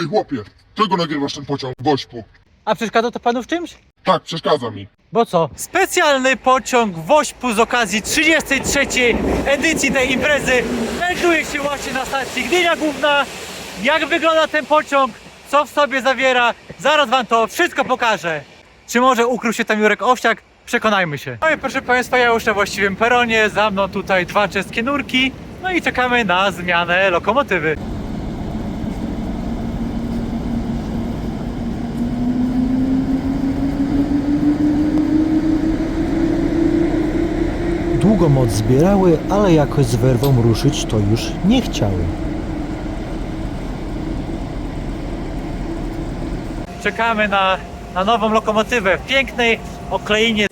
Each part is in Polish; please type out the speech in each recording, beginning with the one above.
Ej, chłopie, czego nagrywasz ten pociąg Wośpu? A przeszkadza to panu w czymś? Tak, przeszkadza mi. Bo co? Specjalny pociąg Wośpu z okazji 33. edycji tej imprezy znajduje się właśnie na stacji Gdynia Główna. Jak wygląda ten pociąg? Co w sobie zawiera? Zaraz wam to wszystko pokażę. Czy może ukrył się tam Jurek Owsiak? Przekonajmy się. No i proszę Państwa, ja już na właściwym peronie, za mną tutaj dwa czeskie nurki, no i czekamy na zmianę lokomotywy. Długo moc zbierały, ale jakoś z werwą ruszyć to już nie chciały. Czekamy na, na nową lokomotywę w pięknej okleinie.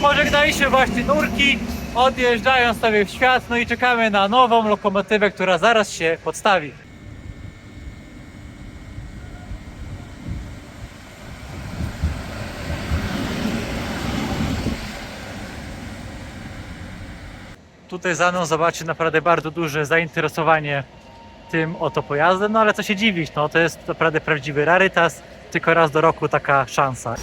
Pożegnaliśmy właśnie nurki, odjeżdżając sobie w świat, no i czekamy na nową lokomotywę, która zaraz się podstawi. Tutaj za mną zobaczy naprawdę bardzo duże zainteresowanie tym oto pojazdem, no ale co się dziwić, no to jest naprawdę prawdziwy rarytas, tylko raz do roku taka szansa.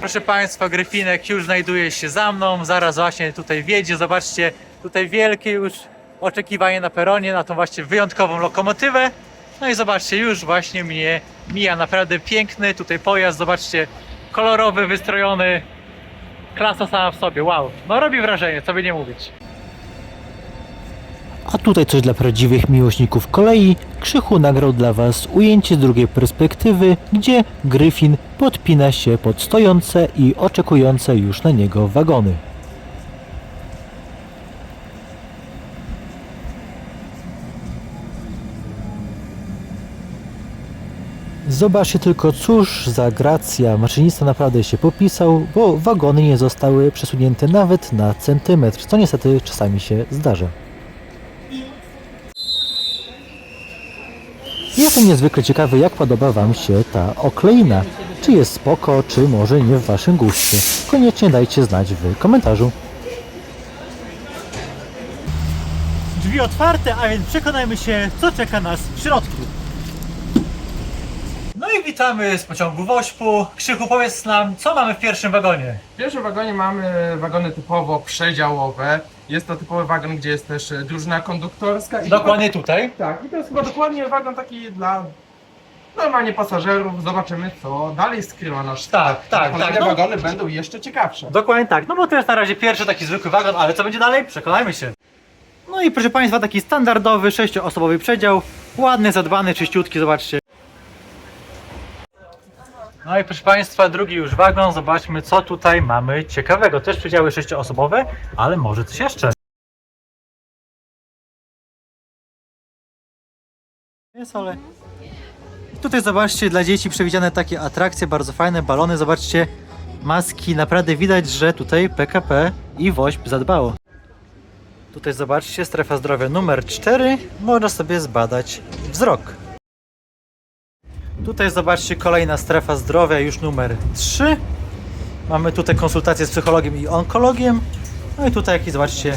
Proszę Państwa, Gryfinek już znajduje się za mną, zaraz właśnie tutaj wiedzie, zobaczcie, tutaj wielkie już oczekiwanie na peronie, na tą właśnie wyjątkową lokomotywę. No i zobaczcie, już właśnie mnie mija naprawdę piękny tutaj pojazd, zobaczcie, kolorowy, wystrojony, klasa sama w sobie, wow. No robi wrażenie, co by nie mówić. A tutaj coś dla prawdziwych miłośników kolei. Krzychu nagrał dla Was ujęcie z drugiej perspektywy, gdzie Gryfin podpina się pod stojące i oczekujące już na niego wagony. Zobaczcie tylko, cóż za gracja. Maszynista naprawdę się popisał, bo wagony nie zostały przesunięte nawet na centymetr, co niestety czasami się zdarza. Jestem niezwykle ciekawy, jak podoba Wam się ta okleina. Czy jest spoko, czy może nie w Waszym guście. Koniecznie dajcie znać w komentarzu. Drzwi otwarte, a więc przekonajmy się, co czeka nas w środku. I witamy z pociągu Wośpu. Krzychu, powiedz nam, co mamy w pierwszym wagonie? W pierwszym wagonie mamy wagony typowo przedziałowe. Jest to typowy wagon, gdzie jest też drużyna konduktorska. I Dokładnie tutaj. Tak, i to jest chyba dokładnie wagon taki dla normalnie pasażerów. Zobaczymy, co dalej skrywa nasz Tak, tak, Kolejne tak, no. wagony będą jeszcze ciekawsze. Dokładnie tak. No bo to jest na razie pierwszy taki zwykły wagon, ale co będzie dalej? Przekonajmy się. No i proszę Państwa, taki standardowy, sześcioosobowy przedział. Ładny, zadbany, czyściutki, zobaczcie. No i proszę Państwa, drugi już wagon. Zobaczmy, co tutaj mamy ciekawego. Też przedziały sześcioosobowe, ale może coś jeszcze. Jest, ale... Tutaj zobaczcie, dla dzieci przewidziane takie atrakcje, bardzo fajne, balony, zobaczcie, maski, naprawdę widać, że tutaj PKP i WOŚP zadbało. Tutaj zobaczcie, strefa zdrowia numer 4, można sobie zbadać wzrok. Tutaj zobaczcie, kolejna strefa zdrowia już numer 3. Mamy tutaj konsultacje z psychologiem i onkologiem. No i tutaj jakieś, zobaczcie,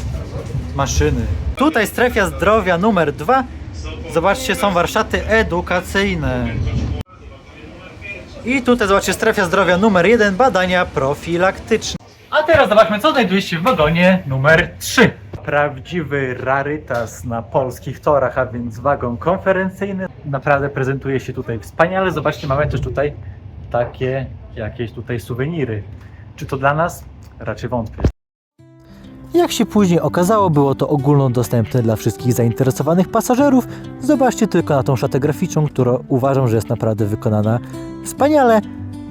maszyny. Tutaj strefia zdrowia numer 2. Zobaczcie, są warsztaty edukacyjne. I tutaj zobaczcie, strefia zdrowia numer 1, badania profilaktyczne. A teraz zobaczmy, co znajduje się w wagonie numer 3. Prawdziwy rarytas na polskich torach, a więc wagon konferencyjny. Naprawdę prezentuje się tutaj wspaniale. Zobaczcie, mamy też tutaj takie jakieś tutaj suweniry. Czy to dla nas? Raczej wątpię. Jak się później okazało, było to ogólnodostępne dla wszystkich zainteresowanych pasażerów. Zobaczcie tylko na tą szatę graficzną, którą uważam, że jest naprawdę wykonana wspaniale.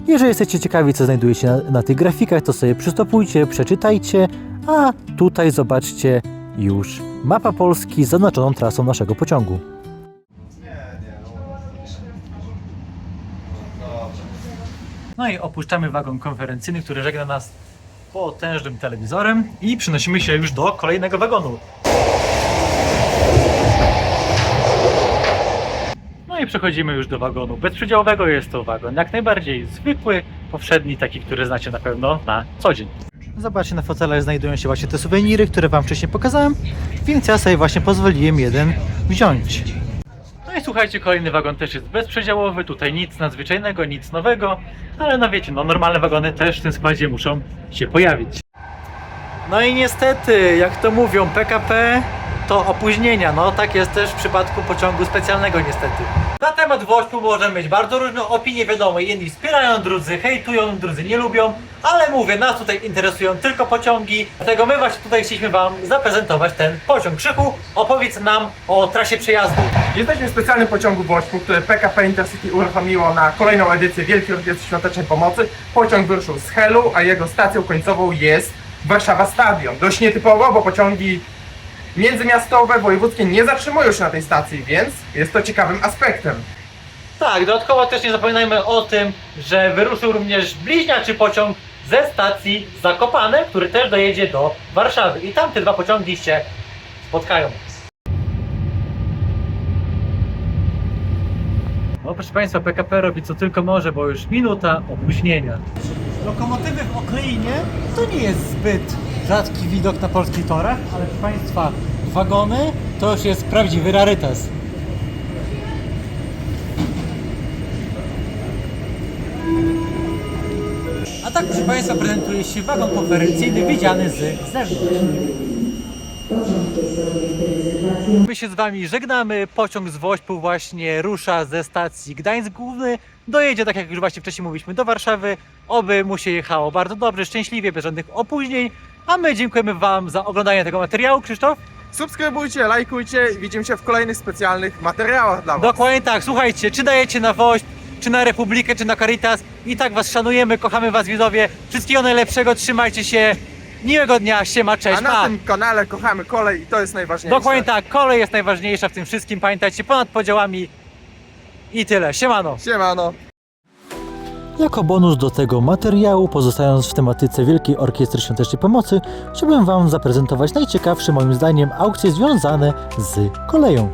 Jeżeli jesteście ciekawi, co znajduje się na, na tych grafikach, to sobie przystopujcie, przeczytajcie, a tutaj zobaczcie już mapa Polski z zaznaczoną trasą naszego pociągu. No i opuszczamy wagon konferencyjny, który żegna nas potężnym telewizorem i przenosimy się już do kolejnego wagonu. No i przechodzimy już do wagonu bezprzedziałowego. Jest to wagon jak najbardziej zwykły, powszedni, taki, który znacie na pewno na co dzień. Zobaczcie, na fotelach znajdują się właśnie te suweniry, które Wam wcześniej pokazałem, więc ja sobie właśnie pozwoliłem jeden wziąć. No i słuchajcie, kolejny wagon też jest bezprzedziałowy, tutaj nic nadzwyczajnego, nic nowego, ale no wiecie, no normalne wagony też w tym składzie muszą się pojawić. No i niestety, jak to mówią, PKP to opóźnienia. No tak jest też w przypadku pociągu specjalnego niestety. Na temat Wośpu możemy mieć bardzo różne opinie, wiadomo, jedni wspierają, drudzy hejtują, drudzy nie lubią, ale mówię, nas tutaj interesują tylko pociągi, dlatego my właśnie tutaj chcieliśmy Wam zaprezentować ten pociąg. Krzychu, opowiedz nam o trasie przejazdu. Jesteśmy w specjalnym pociągu Wośpu, który PKP Intercity uruchomiło na kolejną edycję Wielkiej Orkiestry Świątecznej Pomocy. Pociąg wyruszył z Helu, a jego stacją końcową jest Warszawa Stadion. Dość nietypowo, bo pociągi międzymiastowe, wojewódzkie nie zatrzymują się na tej stacji, więc jest to ciekawym aspektem. Tak, dodatkowo też nie zapominajmy o tym, że wyruszył również bliźniaczy pociąg ze stacji Zakopane, który też dojedzie do Warszawy. I tam te dwa pociągi się spotkają. No proszę Państwa, PKP robi co tylko może, bo już minuta opóźnienia. Lokomotywy w Okleinie to nie jest zbyt rzadki widok na polskich torach, ale proszę Państwa, wagony to już jest prawdziwy rarytas. A tak, proszę Państwa, prezentuje się wagon konferencyjny widziany z zewnątrz. My się z Wami żegnamy. Pociąg z Wośpu właśnie rusza ze stacji Gdańsk Główny. Dojedzie, tak jak już właśnie wcześniej mówiliśmy, do Warszawy. Oby mu się jechało bardzo dobrze, szczęśliwie, bez żadnych opóźnień. A my dziękujemy Wam za oglądanie tego materiału. Krzysztof? Subskrybujcie, lajkujcie i widzimy się w kolejnych specjalnych materiałach dla Was. Dokładnie tak. Słuchajcie, czy dajecie na Wośp, czy na Republikę, czy na Caritas. I tak Was szanujemy, kochamy Was widzowie. Wszystkiego najlepszego, trzymajcie się. Miłego dnia, siema, cześć, A na pa. tym kanale kochamy kolej i to jest najważniejsze. Dokładnie tak, kolej jest najważniejsza w tym wszystkim. Pamiętajcie, ponad podziałami. I tyle. Siemano. Siemano. Jako bonus do tego materiału, pozostając w tematyce Wielkiej Orkiestry Świątecznej Pomocy, chciałbym Wam zaprezentować najciekawsze moim zdaniem aukcje związane z koleją.